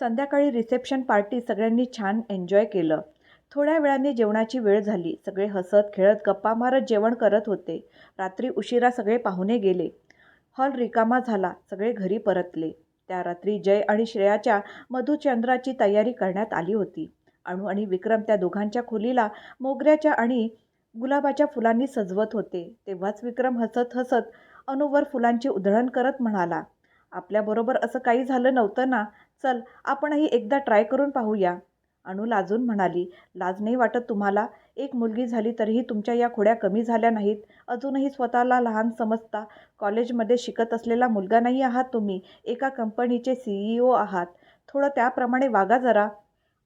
संध्याकाळी reception party सगळ्यांनी छान एन्जॉय केलं. थोड्या वेळाने जेवणाची वेळ झाली. सगळे हसत खेळत गप्पा मारत जेवण करत होते. रात्री उशिरा सगळे पाहुणे गेले. हॉल रिकामा झाला. सगळे घरी परतले. त्या रात्री जय आणि श्रेयाच्या मधुचंद्राची तयारी करण्यात आली होती. अणू आणि विक्रम त्या दोघांच्या खोलीला मोगऱ्याच्या आणि गुलाबाच्या फुलांनी सजवत होते. तेव्हाच विक्रम हसत हसत अणूवर फुलांची उधळण करत म्हणाला आपल्याबरोबर असं काही झालं नव्हतं ना? चल आपणही एकदा ट्राय करून पाहूया. अणू लाजून म्हणाली लाज नाही वाटत तुम्हाला? एक मुलगी झाली तरीही तुमच्या या खोड्या कमी झाल्या नाहीत. अजूनही स्वतःला लहान समजता कॉलेजमध्ये शिकत असलेला मुलगा नाही आहात तुम्ही. एका कंपनीचे सी ई ओ आहात. थोडं त्याप्रमाणे वागा जरा.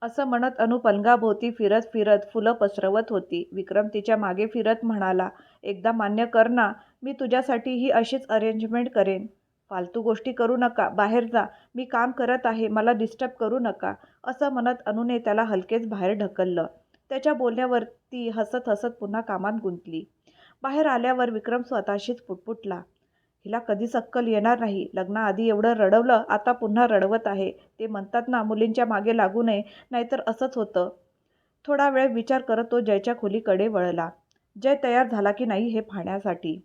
असं म्हणत अनु पलंगाभोवती फिरत फिरत फुलं पसरवत होती. विक्रम तिच्यामागे फिरत म्हणाला एकदा मान्य कर ना मी तुझ्यासाठी ही अशीच अरेंजमेंट करेन. फालतू गोष्टी करू नका बाहेर जा मी काम करत आहे मला डिस्टर्ब करू नका असं म्हणत अनुने त्याला हलकेच बाहेर ढकललं. त्याच्या बोलण्यावरती हसत हसत पुन्हा कामात गुंतली. बाहेर आल्यावर विक्रम स्वतःशीच पुटपुटला. हिला कधीच अक्कल येणार नाही लग्नाआधी एवढं रडवलं आता पुन्हा रडवत आहे. ते म्हणतात ना मुलींच्या मागे लागू नये नाहीतर असंच होतं. थोडा वेळ विचार करत तो जयच्या खोलीकडे वळला. जय तयार झाला की नाही हे पाहण्यासाठी?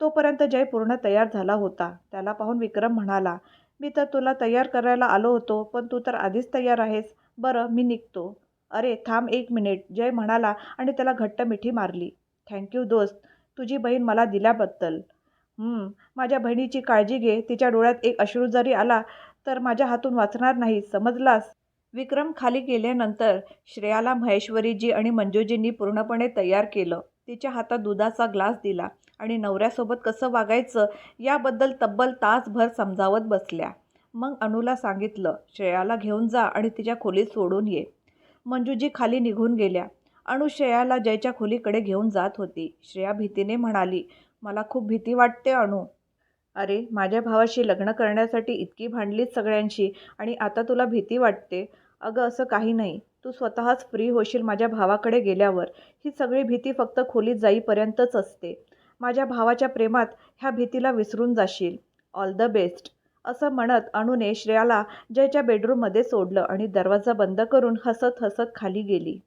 तोपर्यंत जय पूर्ण तयार झाला होता. त्याला पाहून विक्रम म्हणाला मी तर तुला तयार करायला आलो होतो पण तू तर आधीच तयार आहेस. बरं मी निघतो. अरे थांब एक मिनिट. जय म्हणाला आणि त्याला घट्ट मिठी मारली. थँक्यू दोस्त. तुझी बहीण मला दिल्याबद्दल. माझ्या बहिणीची काळजी घे. तिच्या डोळ्यात एक अश्रू जरी आला तर माझ्या हातून वाचणार नाही. समजलास? विक्रम खाली गेल्यानंतर श्रेयाला महेश्वरीजी आणि मंजूजींनी पूर्णपणे तयार केलं. तिच्या हातात दुधाचा ग्लास दिला आणि नवऱ्यासोबत कसं वागायचं याबद्दल तब्बल तासभर समजावत बसल्या. मग अनुला सांगितलं श्रेयाला घेऊन जा आणि तिच्या खोलीत सोडून ये. मंजूजी खाली निघून गेल्या. अणू श्रेयाला जयच्या खोलीकडे घेऊन जात होती. श्रेया भीतीने म्हणाली मला खूप भीती वाटते अणू अरे माझ्या भावाशी लग्न करण्यासाठी इतकी भांडलीच सगळ्यांशी आणि आता तुला भीती वाटते? अगं असं काही नाही. तू स्वतःच फ्री होशील माझ्या भावाकडे गेल्यावर. ही सगळी भीती फक्त खोलीत जाईपर्यंतच असते. माझ्या भावाच्या प्रेमात ह्या भीतीला विसरून जाशील. ऑल द बेस्ट असं म्हणत अणूने श्रेयाला जयच्या बेडरूममध्ये सोडलं आणि दरवाजा बंद करून हसत हसत खाली गेली.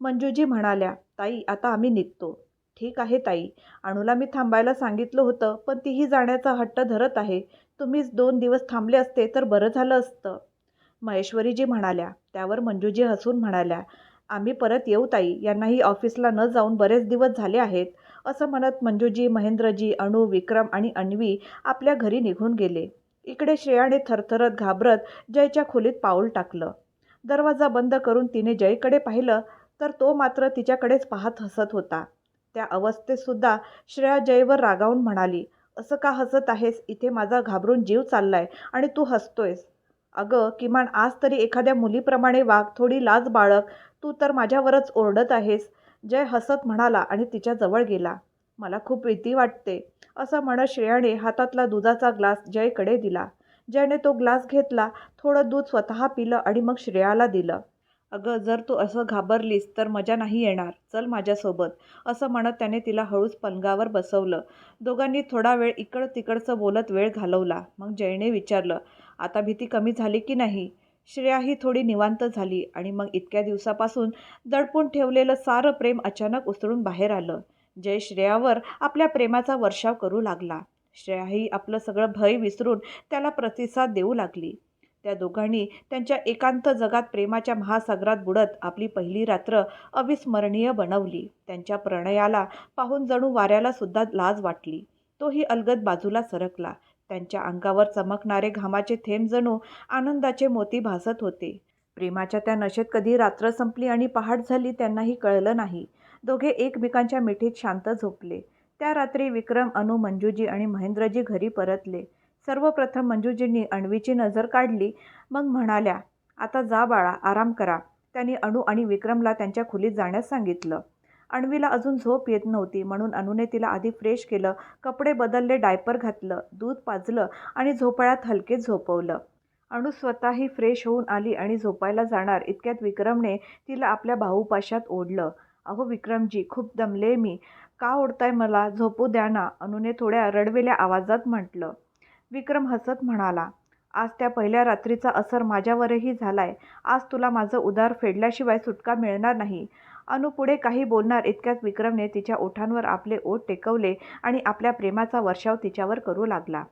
मंजूजी म्हणाल्या ताई आता आम्ही निघतो. ठीक आहे ताई. अणूला मी थांबायला सांगितलं होतं पण तीही जाण्याचा हट्ट धरत आहे. तुम्हीच दोन दिवस थांबले असते तर बरं झालं असतं. महेश्वरीजी म्हणाल्या त्यावर मंजूजी हसून म्हणाल्या आम्ही परत येऊ ताई यांनाही ऑफिसला न जाऊन बरेच दिवस झाले आहेत. असं म्हणत मंजूजी महेंद्रजी अणू विक्रम आणि अन्वी आपल्या घरी निघून गेले. इकडे श्रेयाने थरथरत घाबरत जयच्या खोलीत पाऊल टाकलं. दरवाजा बंद करून तिने जयकडे पाहिलं तर तो मात्र तिच्याकडेच पाहत हसत होता. त्या अवस्थेतसुद्धा श्रेया जयवर रागावून म्हणाली असं का हसत आहेस? इथे माझा घाबरून जीव चाललाय आणि तू हसतोयस. अगं किमान आज तरी एखाद्या मुलीप्रमाणे वाघ थोडी लाज बाळग तू तर माझ्यावरच ओरडत आहेस. जय हसत म्हणाला आणि तिच्याजवळ गेला. मला खूप भीती वाटते असं म्हणत श्रेयाने हातातला दुधाचा ग्लास जयकडे दिला. जयने तो ग्लास घेतला थोडं दूध स्वतः पिलं आणि मग श्रेयाला दिलं. अगं जर तू असं घाबरलीस तर मजा नाही येणार चल माझ्यासोबत असं म्हणत त्याने तिला हळूच पलंगावर बसवलं. दोघांनी थोडा वेळ इकडं तिकडचं बोलत वेळ घालवला. मग जयने विचारलं आता भीती कमी झाली की नाही? श्रेया ही थोडी निवांत झाली आणि मग इतक्या दिवसापासून दडपून ठेवलेलं सारं प्रेम अचानक उसळून बाहेर आलं. जय श्रेयावर आपल्या प्रेमाचा वर्षाव करू लागला. श्रेयाही आपलं सगळं भय विसरून त्याला प्रतिसाद देऊ लागली. त्या दोघांनी त्यांच्या एकांत जगात प्रेमाच्या महासागरात बुडत आपली पहिली रात्र अविस्मरणीय बनवली. त्यांच्या प्रणयाला पाहून जणू वाऱ्याला सुद्धा लाज वाटली. तोही अलगद बाजूला सरकला. त्यांच्या अंगावर चमकणारे घामाचे थेंब जणू आनंदाचे मोती भासत होते. प्रेमाच्या त्या नशेत कधी रात्र संपली आणि पहाट झाली त्यांनाही कळलं नाही. दोघे एकमेकांच्या मिठीत शांत झोपले. त्या रात्री विक्रम अनु मंजूजी आणि महेंद्रजी घरी परतले. सर्वप्रथम मंजूजींनी अण्वीची नजर काढली. मग म्हणाल्या आता जा बाळा आराम करा. त्यांनी अणू आणि विक्रमला त्यांच्या खोलीत जाण्यास सांगितलं. अण्वीला अजून झोप येत नव्हती. म्हणून अणूने तिला आधी फ्रेश केलं कपडे बदलले डायपर घातलं दूध पाजलं आणि झोपाळ्यात हलके झोपवलं. अणू स्वतःही फ्रेश होऊन आली आणि झोपायला जाणार इतक्यात विक्रमने तिला आपल्या भाऊपाशात ओढलं. अहो विक्रमजी खूप दमले मी. का ओढताय मला? झोपू द्या ना अनुने थोड्या रडवेल्या आवाजात म्हटलं. विक्रम हसत म्हणाला आज त्या पहिल्या रात्रीचा असर माझ्यावरही झालाय. आज तुला माझं उदार फेडल्याशिवाय सुटका मिळणार नाही. अनु पुढे काही बोलणार इतक्यात विक्रमने तिच्या ओठांवर आपले ओठ टेकवले आणि आपल्या प्रेमाचा वर्षाव तिच्यावर करू लागला.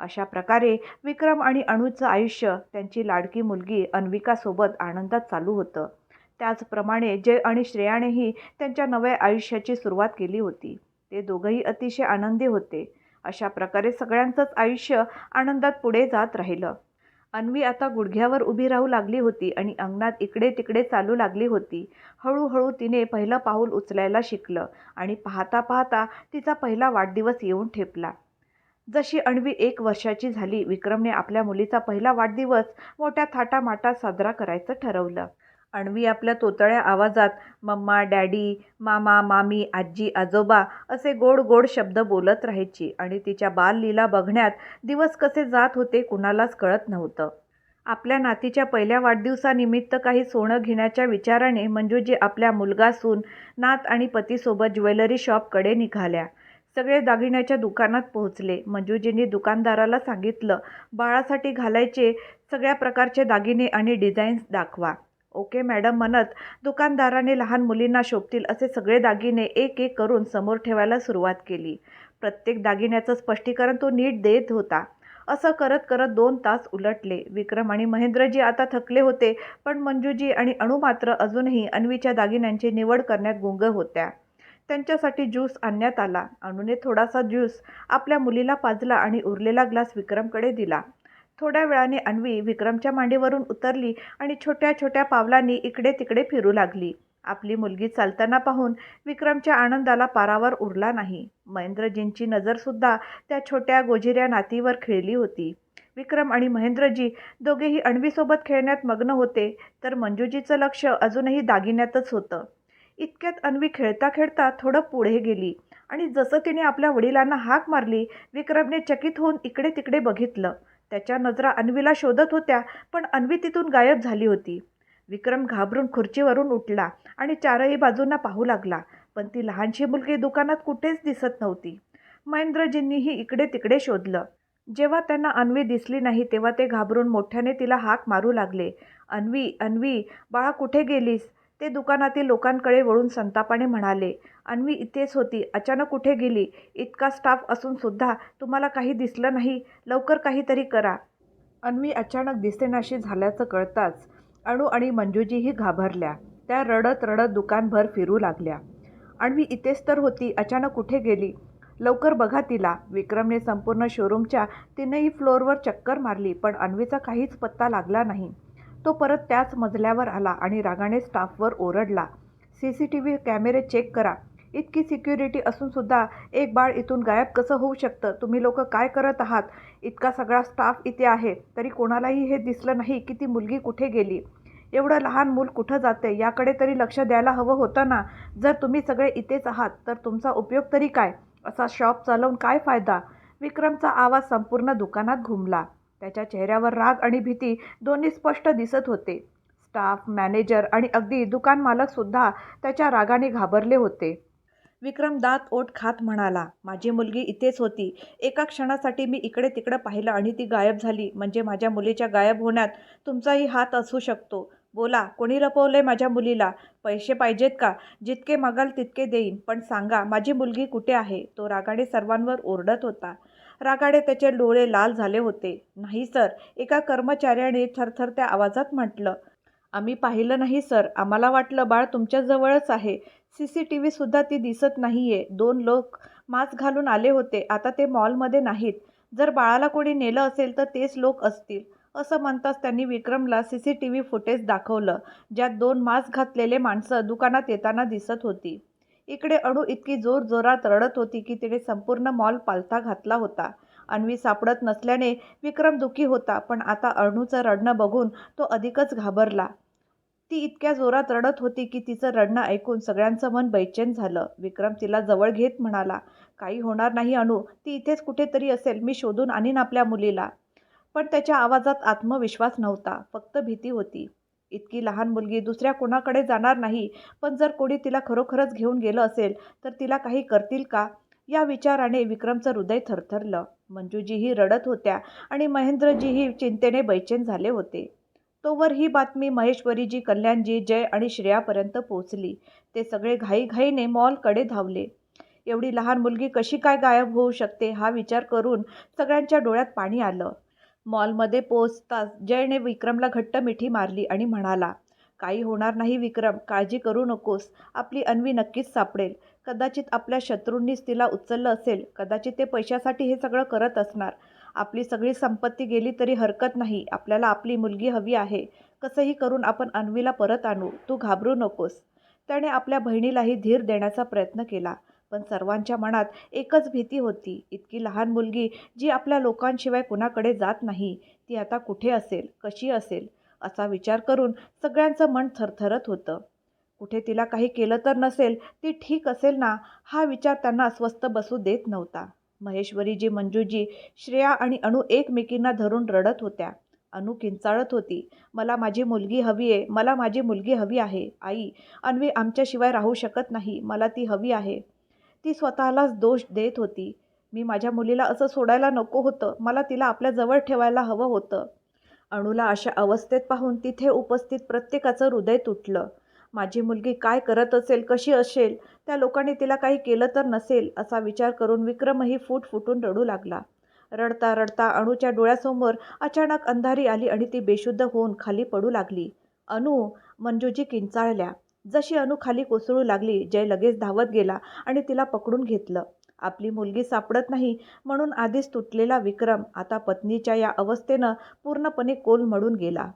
अशा प्रकारे विक्रम आणि अणूचं आयुष्य त्यांची लाडकी मुलगी अन्विकासोबत आनंदात चालू होतं. त्याचप्रमाणे जय आणि श्रेयानेही त्यांच्या नव्या आयुष्याची सुरुवात केली होती. ते दोघंही अतिशय आनंदी होते. अशा प्रकारे सगळ्यांचंच आयुष्य आनंदात पुढे जात राहिलं. अन्वी आता गुडघ्यावर उभी राहू लागली होती आणि अंगणात इकडे तिकडे चालू लागली होती. हळूहळू तिने पहिलं पाऊल उचलायला शिकलं आणि पाहता पाहता तिचा पहिला वाढदिवस येऊन ठेपला. जशी अण्वी एक वर्षाची झाली विक्रमने आपल्या मुलीचा पहिला वाढदिवस मोठ्या थाटामाटात साजरा करायचं ठरवलं. अणवी आपल्या तोतळ्या आवाजात मम्मा डॅडी मामा मामी आजी आजोबा असे गोड गोड शब्द बोलत राहायची आणि तिच्या बाललीला बघण्यात दिवस कसे जात होते कुणालाच कळत नव्हतं. आपल्या नातीच्या पहिल्या वाढदिवसानिमित्त काही सोनं घेण्याच्या विचाराने मंजूजी आपल्या मुलगा सून नात आणि पतीसोबत ज्वेलरी शॉपकडे निघाल्या. सगळे दागिन्याच्या दुकानात पोहोचले. मंजूजींनी दुकानदाराला सांगितलं बाळासाठी घालायचे सगळ्या प्रकारचे दागिने आणि डिझाईन्स दाखवा. ओके मॅडम म्हणत दुकानदाराने लहान मुलींना शोभतील असे सगळे दागिने एक एक करून समोर ठेवायला सुरुवात केली. प्रत्येक दागिन्याचं स्पष्टीकरण तो नीट देत होता. असं करत करत दोन तास उलटले. विक्रम आणि महेंद्रजी आता थकले होते पण मंजूजी आणि अणू मात्र अजूनही अन्वीच्या दागिन्यांची निवड करण्यात गुंग होत्या. त्यांच्यासाठी ज्यूस आणण्यात आला. अणूने थोडासा ज्यूस आपल्या मुलीला पाजला आणि उरलेला ग्लास विक्रमकडे दिला. थोड्या वेळाने अन्वी विक्रमच्या मांडीवरून उतरली आणि छोट्या छोट्या पावलांनी इकडे तिकडे फिरू लागली. आपली मुलगी चालताना पाहून विक्रमच्या आनंदाला पारावर उरला नाही. महेंद्रजींची नजरसुद्धा त्या छोट्या गोजिऱ्या नातीवर खेळली होती. विक्रम आणि महेंद्रजी दोघेही अण्वीसोबत खेळण्यात मग्न होते तर मंजूजीचं लक्ष अजूनही दागिन्यातच होतं. इतक्यात अन्वी खेळता खेळता थोडं पुढे गेली आणि जसं तिने आपल्या वडिलांना हाक मारली विक्रमने चकित होऊन इकडे तिकडे बघितलं. त्याच्या नजरा अन्वीला शोधत होत्या पण अन्वी तिथून गायब झाली होती. विक्रम घाबरून खुर्चीवरून उठला आणि चारही बाजूंना पाहू लागला पण ती लहानशी मुलगी दुकानात कुठेच दिसत नव्हती. महेंद्रजींनीही इकडे तिकडे शोधलं. जेव्हा त्यांना अन्वी दिसली नाही तेव्हा ते घाबरून मोठ्याने तिला हाक मारू लागले. अन्वी अन्वी बाळा कुठे गेलीस? ते दुकानातील लोकांकडे वळून संतापाने म्हणाले अन्वी इथेच होती अचानक कुठे गेली? इतका स्टाफ असून सुद्धा तुम्हाला काही दिसलं नाही लवकर काहीतरी करा. अन्वी अचानक दिसेनाशी झाल्याचं कळताच अणू आणि मंजूजीही घाबरल्या. त्या रडत रडत दुकानभर फिरू लागल्या. अन्वी इथेच तर होती अचानक कुठे गेली? लवकर बघा तिला. विक्रमने संपूर्ण शोरूमच्या तीनही फ्लोअरवर चक्कर मारली पण अन्वीचा काहीच पत्ता लागला नाही. तो परत त्याच मजल्यावर आला आणि रागाने स्टाफवर ओरडला. सी सी टी व्ही कॅमेरे चेक करा. इतकी सिक्युरिटी असूनसुद्धा एक बाळ इथून गायब कसं होऊ शकतं? तुम्ही लोक काय करत आहात? इतका सगळा स्टाफ इथे आहे तरी कोणालाही हे दिसलं नाही की ती मुलगी कुठे गेली. एवढं लहान मूल कुठं जाते? याकडे तरी लक्ष द्यायला हवं होतं ना? जर तुम्ही सगळे इथेच आहात तर तुमचा उपयोग तरी काय? असा शॉप चालवून काय फायदा? विक्रमचा आवाज संपूर्ण दुकानात घुमला. त्याच्या चेहऱ्यावर राग आणि भीती दोन्ही स्पष्ट दिसत होते. स्टाफ मॅनेजर आणि अगदी दुकान मालकसुद्धा त्याच्या रागाने घाबरले होते. विक्रम दात ओठ खात म्हणाला माझी मुलगी इथेच होती. एका क्षणासाठी मी इकडे तिकडे पाहिलं आणि ती गायब झाली. म्हणजे माझ्या मुलीच्या गायब होण्यात तुमचाही हात असू शकतो. बोला कोणी लपवलंय माझ्या मुलीला? पैसे पाहिजेत का? जितके मागाल तितके देईन. पण सांगा माझी मुलगी कुठे आहे? तो रागाने सर्वांवर ओरडत होता. रागाडे त्याचे डोळे लाल झाले होते. नाही सर. एका कर्मचाऱ्याने थरथरत्या आवाजात म्हटलं आम्ही पाहिलं नाही सर. आम्हाला वाटलं बाळ तुमच्याजवळच आहे. सी सी टी व्हीसुद्धा ती दिसत नाही आहे दोन लोक मास्क घालून आले होते. आता ते मॉलमध्ये नाहीत. जर बाळाला कोणी नेलं असेल तर तेच लोक असतील. असं म्हणताच त्यांनी विक्रमला C C T V footage दाखवलं ज्यात दोन मास्क घातलेले माणसं दुकानात येताना दिसत होती. इकडे अणू इतकी जोर जोरात रडत होती की तिने संपूर्ण मॉल पालथा घातला होता. अन्वी सापडत नसल्याने विक्रम दुःखी होता पण आता अणूचं रडणं बघून तो अधिकच घाबरला. ती इतक्या जोरात रडत होती की तिचं रडणं ऐकून सगळ्यांचं मन बैचेन झालं. विक्रम तिला जवळ घेत म्हणाला काही होणार नाही अणू ती इथेच कुठेतरी असेल मी शोधून आणीन आपल्या मुलीला. पण त्याच्या आवाजात आत्मविश्वास नव्हता फक्त भीती होती. इतकी लहान मुलगी दुसऱ्या कोणाकडे जाणार नाही पण जर कोणी तिला खरोखरच घेऊन गेलं असेल तर तिला काही करतील का? या विचाराने विक्रमचं हृदय थरथरलं. मंजूजीही रडत होत्या आणि महेंद्रजीही चिंतेने बैचेन झाले होते. तोवर ही बातमी महेश्वरीजी कल्याणजी जय आणि श्रेयापर्यंत पोचली ते सगळे घाईघाईने मॉलकडे धावले. एवढी लहान मुलगी कशी काय गायब होऊ शकते हा विचार करून सगळ्यांच्या डोळ्यात पाणी आलं. मॉलमध्ये पोचताच जयने विक्रमला घट्ट मिठी मारली आणि म्हणाला काही होणार नाही विक्रम काळजी करू नकोस आपली अन्वी नक्कीच सापडेल. कदाचित आपल्या शत्रूंनीच तिला उचललं असेल कदाचित ते पैशासाठी हे सगळं करत असणार. आपली सगळी संपत्ती गेली तरी हरकत नाही आपल्याला आपली मुलगी हवी आहे. कसंही करून आपण अन्वीला परत आणू तू घाबरू नकोस. त्याने आपल्या बहिणीलाही धीर देण्याचा प्रयत्न केला. पण सर्वांच्या मनात एकच भीती होती. इतकी लहान मुलगी जी आपल्या लोकांशिवाय कुणाकडे जात नाही ती आता कुठे असेल कशी असेल असा विचार करून सगळ्यांचं मन थरथरत होतं. कुठे तिला काही केलं तर नसेल ती ठीक असेल ना हा विचार त्यांना अस्वस्थ बसू देत नव्हता. महेश्वरीजी मंजूजी श्रेया आणि अणू एकमेकींना धरून रडत होत्या. अणू किंचाळत होती. मला माझी मुलगी हवी आहे मला माझी मुलगी हवी आहे आई. अन्वी आमच्याशिवाय राहू शकत नाही मला ती हवी आहे. ती स्वतःलाच दोष देत होती. मी माझ्या मुलीला असं सोडायला नको होतं. मला तिला आपल्याजवळ ठेवायला हवं होतं. अणूला अशा अवस्थेत पाहून तिथे उपस्थित प्रत्येकाचं हृदय तुटलं. माझी मुलगी काय करत असेल कशी असेल त्या लोकांनी तिला काही केलं तर नसेल असा विचार करून विक्रमही फूट फुटून रडू लागला. रडता रडता अणूच्या डोळ्यासमोर अचानक अंधारी आली आणि ती बेशुद्ध होऊन खाली पडू लागली. अनु मंजूजी किंचाळल्या. जशी अनु खाली कोसळू लागली जय लगेच धावत गेला आणि तिला पकडून घेतलं. आपली मुलगी सापडत नाही म्हणून आधीच तुटलेला विक्रम आता पत्नीच्या या अवस्थेनं पूर्णपणे कोलमडून गेला.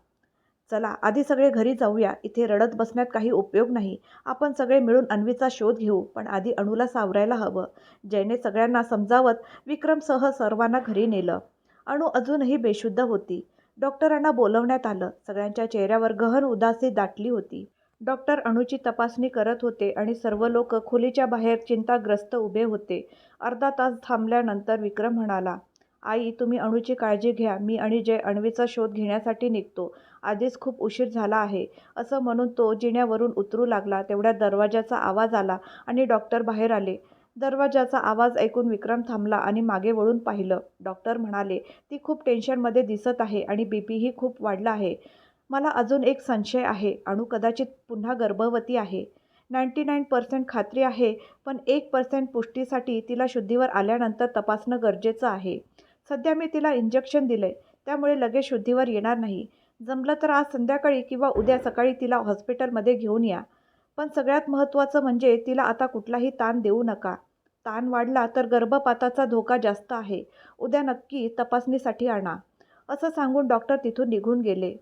चला आधी सगळे घरी जाऊया. इथे रडत बसण्यात काही उपयोग नाही. आपण सगळे मिळून अन्वीचा शोध घेऊ पण आधी अणूला सावरायला हवं. जयने सगळ्यांना समजावत विक्रमसह सर्वांना घरी नेलं. अणू अजूनही बेशुद्ध होती. डॉक्टरांना बोलवण्यात आलं. सगळ्यांच्या चेहऱ्यावर गहन उदासी दाटली होती. डॉक्टर अणूची तपासणी करत होते आणि सर्व लोक खोलीच्या बाहेर चिंताग्रस्त उभे होते. अर्धा तास थांबल्यानंतर विक्रम म्हणाला आई तुम्ही अणूची काळजी घ्या. मी आणि जय अणवीचा शोध घेण्यासाठी निघतो. आधीच खूप उशीर झाला आहे. असं म्हणून तो जिन्यावरून उतरू लागला. तेवढ्यात दरवाजाचा आवाज आला आणि डॉक्टर बाहेर आले. दरवाजाचा आवाज ऐकून विक्रम थांबला आणि मागे वळून पाहिलं. डॉक्टर म्हणाले ती खूप टेन्शनमध्ये दिसत आहे आणि बी पीही खूप वाढला आहे. मला अजून एक संशय आहे. अणू कदाचित पुन्हा गर्भवती आहे. नाईंटी नाईन पर्सेंट खात्री आहे पण एक पर्सेंट पुष्टीसाठी तिला शुद्धीवर आल्यानंतर तपासणं गरजेचं आहे. सध्या मी तिला इंजेक्शन दिलं आहे त्यामुळे लगेच शुद्धीवर येणार नाही. जमलं तर आज संध्याकाळी किंवा उद्या सकाळी तिला हॉस्पिटलमध्ये घेऊन या. पण सगळ्यात महत्त्वाचं म्हणजे तिला आता कुठलाही ताण देऊ नका. ताण वाढला तर गर्भपाताचा धोका जास्त आहे. उद्या नक्की तपासणीसाठी आणा. असं सांगून डॉक्टर तिथून निघून गेले.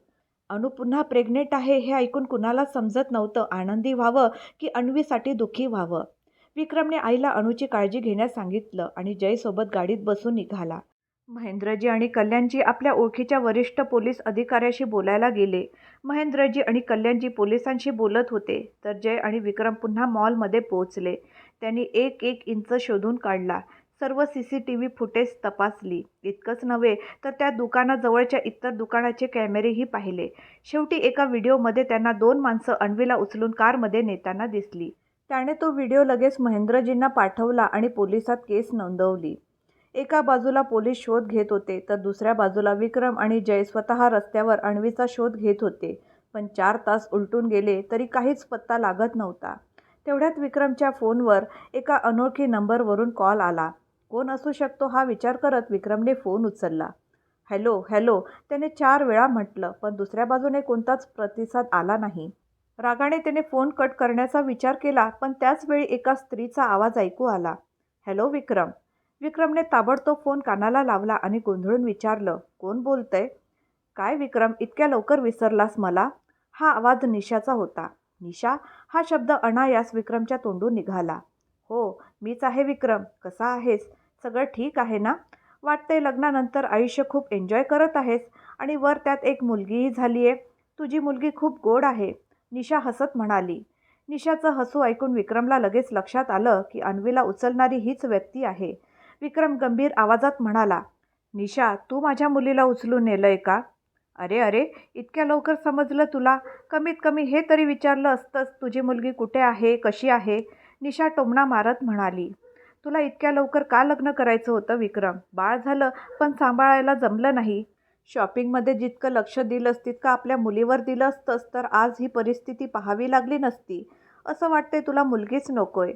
अनु पुन्हा प्रेग्नेंट आहे हे ऐकून कुणाला समजत नव्हतं. आनंदी व्हावं की अन्वीसाठी दुःखी व्हावं? विक्रमने आईला अणूची काळजी घेण्यास सांगितलं आणि जयसोबत गाडीत बसून निघाला. महेंद्रजी आणि कल्याणजी आपल्या ओळखीच्या वरिष्ठ पोलीस अधिकाऱ्याशी बोलायला गेले. महेंद्रजी आणि कल्याणजी पोलिसांशी बोलत होते तर जय आणि विक्रम पुन्हा मॉलमध्ये पोहोचले. त्यांनी एक एक इंच शोधून काढला. सर्व C C T V footage तपासली. इतकंच नव्हे तर त्या दुकानाजवळच्या इतर दुकानाचे कॅमेरेही पाहिले. शेवटी एका व्हिडिओमध्ये त्यांना दोन माणसं अण्वीला उचलून कारमध्ये नेताना दिसली. त्याने तो व्हिडिओ लगेच महेंद्रजींना पाठवला आणि पोलिसात केस नोंदवली. एका बाजूला पोलीस शोध घेत होते तर दुसऱ्या बाजूला विक्रम आणि जय स्वतः रस्त्यावर अण्वीचा शोध घेत होते. पण चार तास उलटून गेले तरी काहीच पत्ता लागत नव्हता. तेवढ्यात विक्रमच्या फोनवर एका अनोळखी नंबरवरून कॉल आला. कोण असू शकतो हा विचार करत विक्रमने फोन उचलला. हॅलो हॅलो त्याने चार वेळा म्हटलं पण दुसऱ्या बाजूने कोणताच प्रतिसाद आला नाही. रागाने त्याने फोन कट करण्याचा विचार केला पण त्याच वेळी एका स्त्रीचा आवाज ऐकू आला. हॅलो विक्रम. विक्रमने ताबडतोब फोन कानाला लावला आणि गोंधळून विचारलं कोण बोलतंय? काय विक्रम इतक्या लवकर विसरलास मला? हा आवाज निशाचा होता. निशा? हा शब्द अनायास विक्रमच्या तोंडून निघाला. हो मीच आहे विक्रम. कसा आहेस? सगळं ठीक आहे ना? वाटतंय लग्नानंतर आयुष्य खूप एन्जॉय करत आहेस आणि वर त्यात एक मुलगीही झाली आहे तुझी मुलगी खूप गोड आहे निशा हसत म्हणाली. निशाचं हसू ऐकून विक्रमला लगेच लक्षात आलं की अन्वीला उचलणारी हीच व्यक्ती आहे. विक्रम गंभीर आवाजात म्हणाला निशा तू माझ्या मुलीला उचलून नेलंय का? अरे अरे इतक्या लवकर समजलं तुला? कमीत कमी हे तरी विचारलं असतंच तुझी मुलगी कुठे आहे कशी आहे? निशा टोमणा मारत म्हणाली. तुला इतक्या लवकर का लग्न करायचं होतं विक्रम? बाळ झालं पण सांभाळायला जमलं नाही. शॉपिंगमध्ये जितकं लक्ष दिलंस तितकं आपल्या मुलीवर दिलं असतंस तर आज ही परिस्थिती पाहावी लागली नसती. असं वाटते तुला मुलगीच नकोय.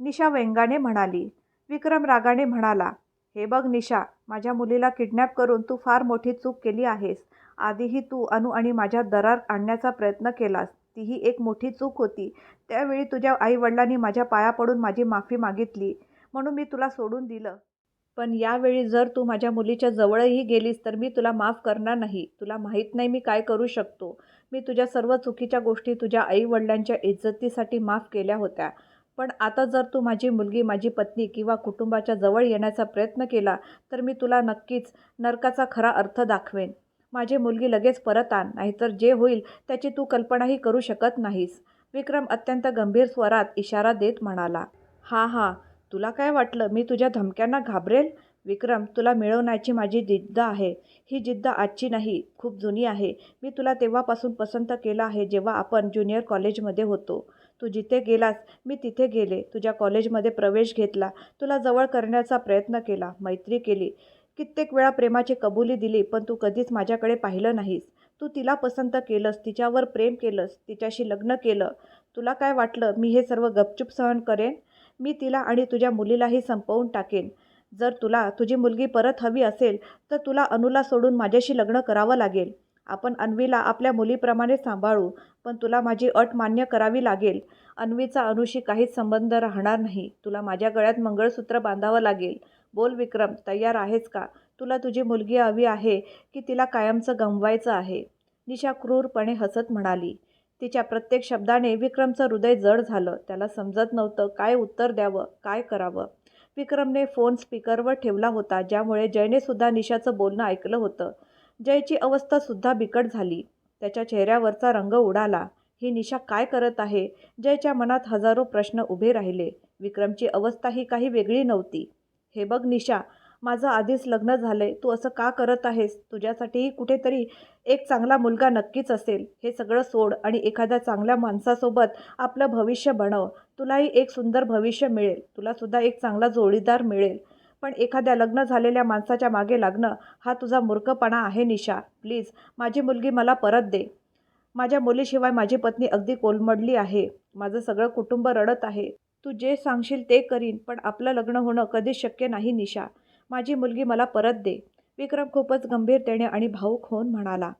निशा व्यंगाने म्हणाली. विक्रम रागाने म्हणाला हे बघ निशा माझ्या मुलीला किडनॅप करून तू फार मोठी चूक केली आहेस. आधीही तू अनु आणि माझ्या दरार आणण्याचा प्रयत्न केलास. तीही एक मोठी चूक होती. त्यावेळी तुझ्या आईवडिलांनी माझ्या पाया पडून माझी माफी मागितली. म्हणून मी तुला सोडून दिलं. पण यावेळी जर तू माझ्या मुलीच्या जवळही गेलीस तर मी तुला माफ करणार नाही. तुला माहीत नाही मी काय करू शकतो. मी तुझ्या सर्व चुकीच्या गोष्टी तुझ्या आईवडिलांच्या इज्जतीसाठी माफ केल्या होत्या. पण आता जर तू माझी मुलगी माझी पत्नी किंवा कुटुंबाच्या जवळ येण्याचा प्रयत्न केला तर मी तुला नक्कीच नरकाचा खरा अर्थ दाखवेन. माझी मुलगी लगेच परत आण नाहीतर जे होईल त्याची तू कल्पनाही करू शकत नाहीस. विक्रम अत्यंत गंभीर स्वरात इशारा देत म्हणाला. हां हां. तुला काय वाटलं? मी तुझ्या धमक्यांना घाबरेल? विक्रम तुला मिळवण्याची माझी जिद्द आहे. ही जिद्द आजची नाही खूप जुनी आहे. मी तुला तेव्हापासून पसंत केलं आहे जेव्हा आपण ज्युनियर कॉलेजमध्ये होतो. तू जिथे गेलास मी तिथे गेले. तुझ्या कॉलेजमध्ये प्रवेश घेतला. तुला जवळ करण्याचा प्रयत्न केला मैत्री केली. कित्येक वेळा प्रेमाची कबुली दिली पण तू कधीच माझ्याकडे पाहिलं नाहीस. तू तिला पसंत केलंस तिच्यावर प्रेम केलंस तिच्याशी लग्न केलं. तुला काय वाटलं? मी हे सर्व गपचूप सहन करेन? मी तिला आणि तुझ्या मुलीलाही संपवून टाकेन. जर तुला तुझी मुलगी परत हवी असेल तर तुला अनुला सोडून माझ्याशी लग्न करावं लागेल. आपण अन्वीला आपल्या मुलीप्रमाणे सांभाळू पण तुला माझी अट मान्य करावी लागेल. अन्वीचा अनुशी काहीच संबंध राहणार नाही. तुला माझ्या गळ्यात मंगळसूत्र बांधावं लागेल. बोल विक्रम तयार आहेस का? तुला तुझी मुलगी हवी आहे की तिला कायमचं गमवायचं आहे? निशा क्रूरपणे हसत म्हणाली. तिच्या प्रत्येक शब्दाने विक्रमचं हृदय जड झालं. त्याला समजत नव्हतं काय उत्तर द्यावं काय करावं. विक्रमने फोन स्पीकरवर ठेवला होता ज्यामुळे जयनेसुद्धा निशाचं बोलणं ऐकलं होतं. जयची अवस्थासुद्धा बिकट झाली. त्याच्या चेहऱ्यावरचा रंग उडाला. ही निशा काय करत आहे? जयच्या मनात हजारो प्रश्न उभे राहिले. विक्रमची अवस्था ही काही वेगळी नव्हती. हे बघ निशा माझं आधीच लग्न झालं आहे तू असं का करत आहेस? तुझ्यासाठीही कुठेतरी एक चांगला मुलगा नक्कीच असेल. हे सगळं सोड आणि एखाद्या चांगल्या माणसासोबत आपलं भविष्य बनव. तुलाही एक सुंदर भविष्य मिळेल. तुलासुद्धा एक चांगला जोडीदार मिळेल. पण एखाद्या लग्न झालेल्या माणसाच्या मागे लागणं हा तुझा मूर्खपणा आहे निशा. प्लीज माझी मुलगी मला परत दे. माझ्या मुलीशिवाय माझी पत्नी अगदी कोलमडली आहे. माझं सगळं कुटुंब रडत आहे. तू जे सांगशील ते करीन पण आपलं लग्न होणं कधीच शक्य नाही निशा. माझी मुलगी मला परत दे. विक्रम खूपच गंभीरतेने आणि भाऊक होऊन म्हणाला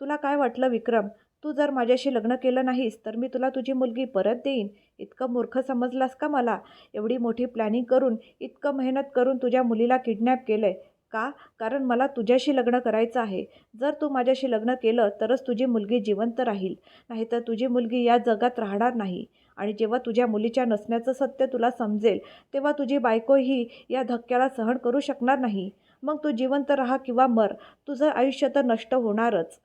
तुला काय वाटलं विक्रम? तू जर माझ्याशी लग्न केलं नाहीस तर मी तुला तुझी मुलगी परत देईन. इतकं मूर्ख समजलास का मला? एवढी मोठी प्लॅनिंग करून इतकं मेहनत करून तुझ्या मुलीला किडनॅप केलं आहे का? कारण मला तुझ्याशी लग्न करायचं आहे. जर तू माझ्याशी लग्न केलं तरच तुझी मुलगी जिवंत राहील. नाहीतर तुझी मुलगी या जगात राहणार नाही. आणि जेव्हा तुझ्या मुलीच्या नसण्याचं सत्य तुला समजेल तेव्हा तुझी बायकोही या धक्क्याला सहन करू शकणार नाही. मग तू जिवंत राहा किंवा मर तुझं आयुष्य तर नष्ट होणारच.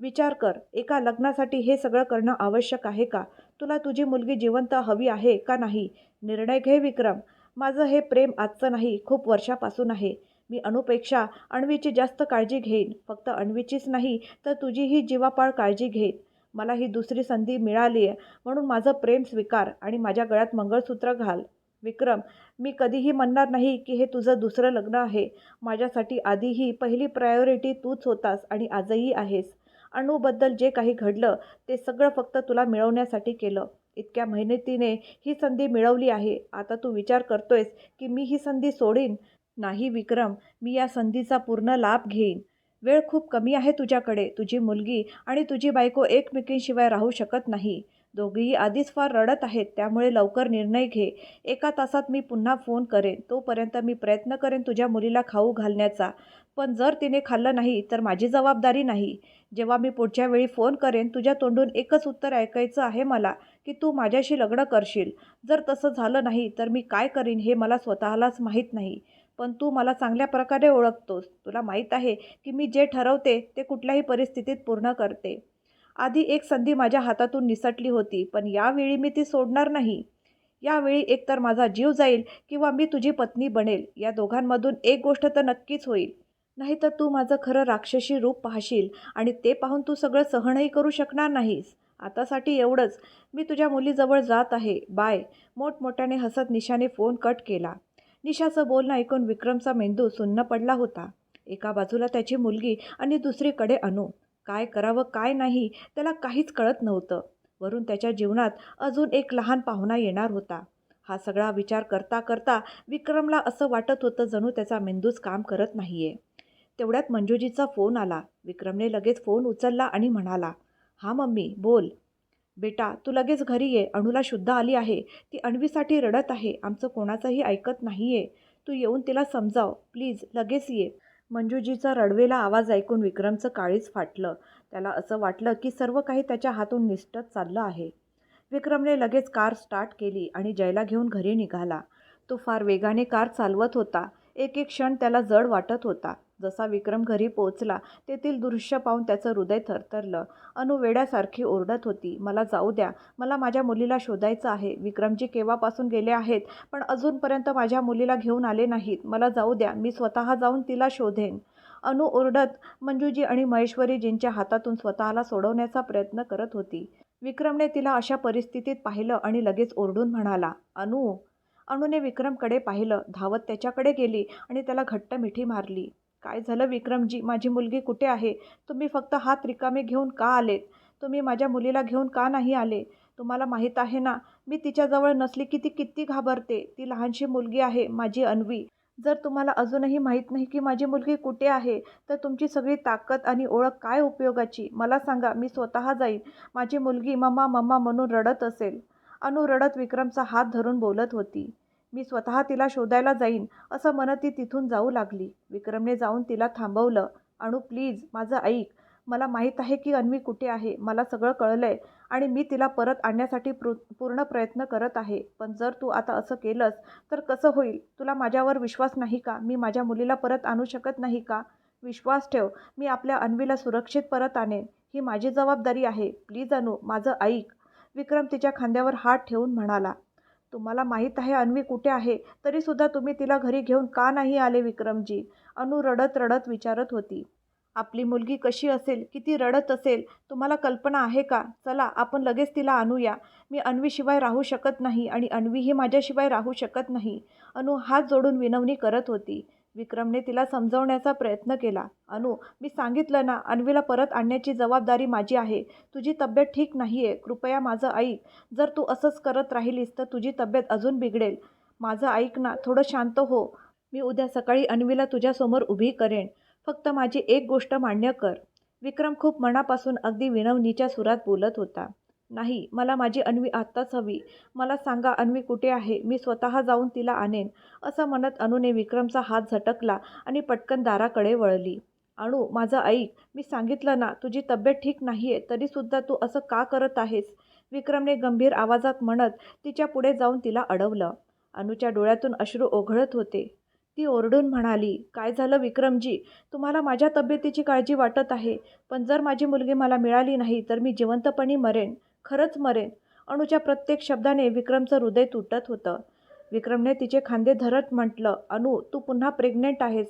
विचार कर एका लग्नासाठी हे सगळं करणं आवश्यक आहे का? तुला तुझी मुलगी जिवंत हवी आहे का नाही? निर्णय घे विक्रम. माझं हे प्रेम आजचं नाही खूप वर्षापासून आहे. मी अणुपेक्षा अण्वीची जास्त काळजी घेईन. फक्त अण्वीचीच नाही तर तुझीही जीवापाळ काळजी घेईन. मला ही दुसरी संधी मिळाली आहे. म्हणून माझं प्रेम स्वीकार आणि माझ्या गळ्यात मंगळसूत्र घाल. विक्रम मी कधीही म्हणणार नाही की हे तुझं दुसरं लग्न आहे. माझ्यासाठी आधीही पहिली प्रायोरिटी तूच होतास आणि आजही आहेस. अणूबद्दल जे काही घडलं ते सगळं फक्त तुला मिळवण्यासाठी केलं. इतक्या मेहनतीने ही संधी मिळवली आहे. आता तू विचार करतोयस की मी ही संधी सोडीन? नाही विक्रम मी या संधीचा पूर्ण लाभ घेईन. वेळ खूप कमी आहे तुझ्याकडे. तुझी मुलगी आणि तुझी बायको एकमेकींशिवाय राहू शकत नाही. दोघेही आधीच फार रडत आहेत त्यामुळे लवकर निर्णय घे. एका तासात मी पुन्हा फोन करेन. तोपर्यंत मी प्रयत्न करेन तुझ्या मुलीला खाऊ घालण्याचा. पण जर तिने खाल्लं नाही तर माझी जबाबदारी नाही. जेव्हा मी पुढच्या वेळी फोन करेन तुझ्या तोंडून एकच उत्तर ऐकायचं आहे मला की तू माझ्याशी लग्न करशील. जर तसं झालं नाही तर मी काय करीन हे मला स्वतःलाच माहीत नाही. पण तू मला चांगल्या प्रकारे ओळखतोस. तुला माहीत आहे की मी जे ठरवते ते कुठल्याही परिस्थितीत पूर्ण करते. आधी एक संधी माझ्या हातातून निसटली होती पण यावेळी मी ती सोडणार नाही. यावेळी एकतर माझा जीव जाईल किंवा मी तुझी पत्नी बनेल या दोघांमधून एक गोष्ट तर नक्कीच होईल. नाहीतर तू माझं खरं राक्षसी रूप पाहशील आणि ते पाहून तू सगळं सहनही करू शकणार नाहीस. आतासाठी एवढंच. मी तुझ्या मुलीजवळ जात आहे. बाय. मोठमोठ्याने हसत निशाने फोन कट केला. निशाचं बोलणं ऐकून विक्रमचा मेंदू सुन्न पडला होता. एका बाजूला त्याची मुलगी आणि दुसरीकडे अनु. काय करावं काय नाही त्याला काहीच कळत नव्हतं. वरून त्याच्या जीवनात अजून एक लहान पाहुणा येणार होता. हा सगळा विचार करता करता विक्रमला असं वाटत होतं जणू त्याचा मेंदूच काम करत नाही आहे तेवढ्यात मंजूजीचा फोन आला. विक्रमने लगेच फोन उचलला आणि म्हणाला हां मम्मी बोल. बेटा तू लगेच घरी ये. अणूला शुद्ध आली आहे. ती अणवीसाठी रडत आहे. आमचं कोणाचंही ऐकत नाही आहे तू येऊन तिला समजाव. प्लीज लगेच ये. मंजूजीचा रडवेला आवाज ऐकून विक्रमचं काळीच फाटलं. त्याला असं वाटलं की सर्व काही त्याच्या हातून निष्ठत चाललं आहे. विक्रमने लगेच कार स्टार्ट केली आणि जयला घेऊन घरी निघाला. तो फार वेगाने कार चालवत होता. एक एक क्षण त्याला जड वाटत होता. जसा विक्रम घरी पोचला तेथील दृश्य पाहून त्याचं हृदय थरथरलं. अनु वेड्यासारखी ओरडत होती मला जाऊ द्या मला माझ्या मुलीला शोधायचं आहे. विक्रमजी केव्हापासून गेले आहेत पण अजूनपर्यंत माझ्या मुलीला घेऊन आले नाहीत. मला जाऊ द्या मी स्वतः जाऊन तिला शोधेन. अनु ओरडत मंजूजी आणि महेश्वरीजींच्या हातातून स्वतःला सोडवण्याचा प्रयत्न करत होती. विक्रमने तिला अशा परिस्थितीत पाहिलं आणि लगेच ओरडून म्हणाला अनु अणूने विक्रमकडे पाहिलं धावत त्याच्याकडे गेली आणि त्याला घट्ट मिठी मारली. काय झालं विक्रमजी? माझी मुलगी कुठे आहे? तुम्ही फक्त हात रिकामे घेऊन का आलेत? तुम्ही माझ्या मुलीला घेऊन का नाही आले? तुम्हाला माहीत आहे ना मी तिच्याजवळ नसली की ती किती घाबरते. ती लहानशी मुलगी आहे माझी अन्वी. जर तुम्हाला अजूनही माहीत नाही की माझी मुलगी कुठे आहे तर तुमची सगळी ताकद आणि ओळख काय उपयोगाची? मला सांगा मी स्वतः जाईन. माझी मुलगी मम्मा मम्मा म्हणून रडत असेल. अनु रडत विक्रमचा हात धरून बोलत होती. मी स्वतः तिला शोधायला जाईन असं म्हणत ती तिथून जाऊ लागली. विक्रमने जाऊन तिला थांबवलं. अणू प्लीज माझं ऐक. मला माहीत आहे की अन्वी कुठे आहे. मला सगळं कळलं आहे आणि मी तिला परत आणण्यासाठी प्र पूर्ण प्रयत्न करत आहे. पण जर तू आता असं केलंस तर कसं होईल? तुला माझ्यावर विश्वास नाही का? मी माझ्या मुलीला परत आणू शकत नाही का? विश्वास ठेव. मी आपल्या अन्वीला सुरक्षित परत आणेन. ही माझी जबाबदारी आहे. प्लीज अनु माझं ऐक. विक्रम तिच्या खांद्यावर हात ठेवून म्हणाला. तुम्हाला माहीत आहे अन्वी कुठे आहे? तरीसुद्धा तुम्ही तिला घरी घेऊन का नाही आले विक्रमजी? अनु रडत रडत विचारत होती. आपली मुलगी कशी असेल? किती रडत असेल? तुम्हाला कल्पना आहे का? चला आपण लगेच तिला आणूया. मी अन्वीशिवाय राहू शकत नाही आणि अन्वीही माझ्याशिवाय राहू शकत नाही. अनु हात जोडून विनवणी करत होती. विक्रमने तिला समजवण्याचा प्रयत्न केला. अनु मी सांगितलं ना अन्वीला परत आणण्याची जबाबदारी माझी आहे. तुझी तब्येत ठीक नाही आहे कृपया माझं ऐक. जर तू असंच करत राहिलीस तर तुझी तब्येत अजून बिघडेल. माझं ऐक ना थोडं शांत हो. मी उद्या सकाळी अन्वीला तुझ्यासमोर उभी करेन. फक्त माझी एक गोष्ट मान्य कर. विक्रम खूप मनापासून अगदी विनवणीच्या सुरात बोलत होता. नाही मला माझी अन्वी आत्ताच हवी. मला सांगा अन्वी कुठे आहे? मी स्वतः जाऊन तिला आणेन. असं म्हणत अनुने विक्रमचा हात झटकला आणि पटकन दाराकडे वळली. अणू माझं ऐक मी सांगितलं ना तुझी तब्येत ठीक नाही आहे तरीसुद्धा तू असं का करत आहेस? विक्रमने गंभीर आवाजात म्हणत तिच्या पुढे जाऊन तिला अडवलं. अनुच्या डोळ्यातून अश्रू ओघळत होते. ती ओरडून म्हणाली काय झालं विक्रमजी? तुम्हाला माझ्या तब्येतीची काळजी वाटत आहे. पण जर माझी मुलगी मला मिळाली नाही तर मी जिवंतपणी मरेन. खरंच मरेन. अणूच्या प्रत्येक शब्दाने विक्रमचं हृदय तुटत होतं. विक्रमने तिचे खांदे धरत म्हटलं अनु तू पुन्हा प्रेग्नेंट आहेस.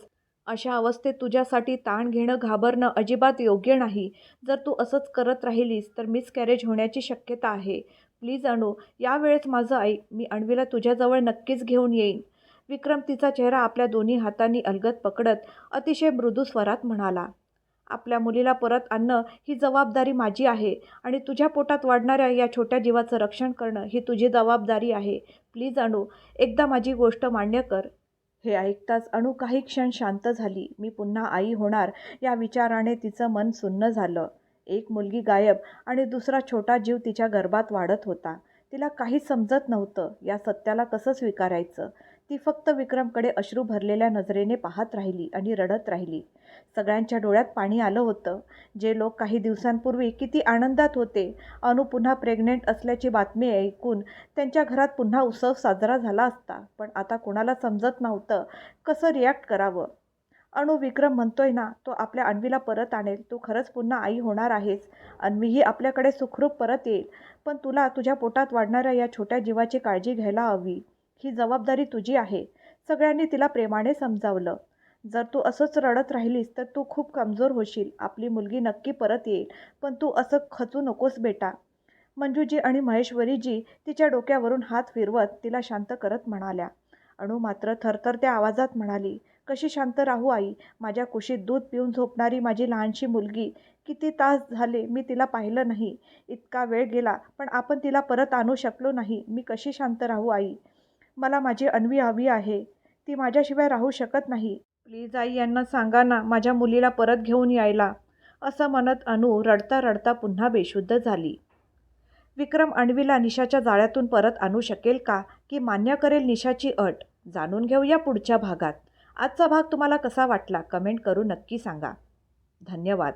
अशा अवस्थेत तुझ्यासाठी ताण घेणं घाबरणं अजिबात योग्य नाही. जर तू असंच करत राहिलीस तर मिसकॅरेज होण्याची शक्यता आहे. प्लीज अणू यावेळेस माझं ऐक मी अणवीला तुझ्याजवळ नक्कीच घेऊन येईन. विक्रम तिचा चेहरा आपल्या दोन्ही हातांनी अलगत पकडत अतिशय मृदू स्वरात म्हणाला. आपल्या मुलीला परत आणणं ही जबाबदारी माझी आहे आणि तुझ्या पोटात वाढणाऱ्या या छोट्या जीवाचं रक्षण करणं ही तुझी जबाबदारी आहे. प्लीज अणू एकदा माझी गोष्ट मान्य कर. हे ऐकताच अणू काही क्षण शांत झाली. मी पुन्हा आई होणार या विचाराने तिचं मन सुन्न झालं. एक मुलगी गायब आणि दुसरा छोटा जीव तिच्या गर्भात वाढत होता. तिला काहीच समजत नव्हतं. या सत्याला कसं स्वीकारायचं? ती फक्त विक्रमकडे अश्रू भरलेल्या नजरेने पाहत राहिली आणि रडत राहिली. सगळ्यांच्या डोळ्यात पाणी आलं होतं. जे लोक काही दिवसांपूर्वी किती आनंदात होते. अनु पुन्हा प्रेग्नेंट असल्याची बातमी ऐकून त्यांच्या घरात पुन्हा उत्सव साजरा झाला असता. पण आता कोणाला समजत नव्हतं कसं रिॲक्ट करावं. अणू विक्रम म्हणतोय ना तो आपल्या अन्वीला परत आणेल. तू खरंच पुन्हा आई होणार आहेस. अन्वीही आपल्याकडे सुखरूप परत येईल. पण तुला तुझ्या पोटात वाढणाऱ्या या छोट्या जीवाची काळजी घ्यायला हवी. ही जबाबदारी तुझी आहे. सगळ्यांनी तिला प्रेमाने समजावलं. जर तू असंच रडत राहिलीस तर तू खूप कमजोर होशील. आपली मुलगी नक्की परत येईल पण तू असं खचू नकोस बेटा. मंजूजी आणि महेश्वरीजी तिच्या डोक्यावरून हात फिरवत तिला शांत करत म्हणाल्या. अणू मात्र थरथरत्या आवाजात म्हणाली कशी शांत राहू आई? माझ्या कुशीत दूध पिऊन झोपणारी माझी लहानशी मुलगी. किती तास झाले मी तिला पाहिलं नाही. इतका वेळ गेला पण आपण तिला परत आणू शकलो नाही. मी कशी शांत राहू आई? मला माझी अन्वी हवी आहे. ती माझ्याशिवाय राहू शकत नाही. प्लीज आई यांना सांगा ना माझ्या मुलीला परत घेऊन यायला. असं म्हणत अनु रडता रडता पुन्हा बेशुद्ध झाली. विक्रम अण्वीला निशाच्या जाळ्यातून परत आणू शकेल का की मान्य करेल निशाची अट? जाणून घेऊया पुढच्या भागात. आजचा भाग तुम्हाला कसा वाटला कमेंट करून नक्की सांगा. धन्यवाद.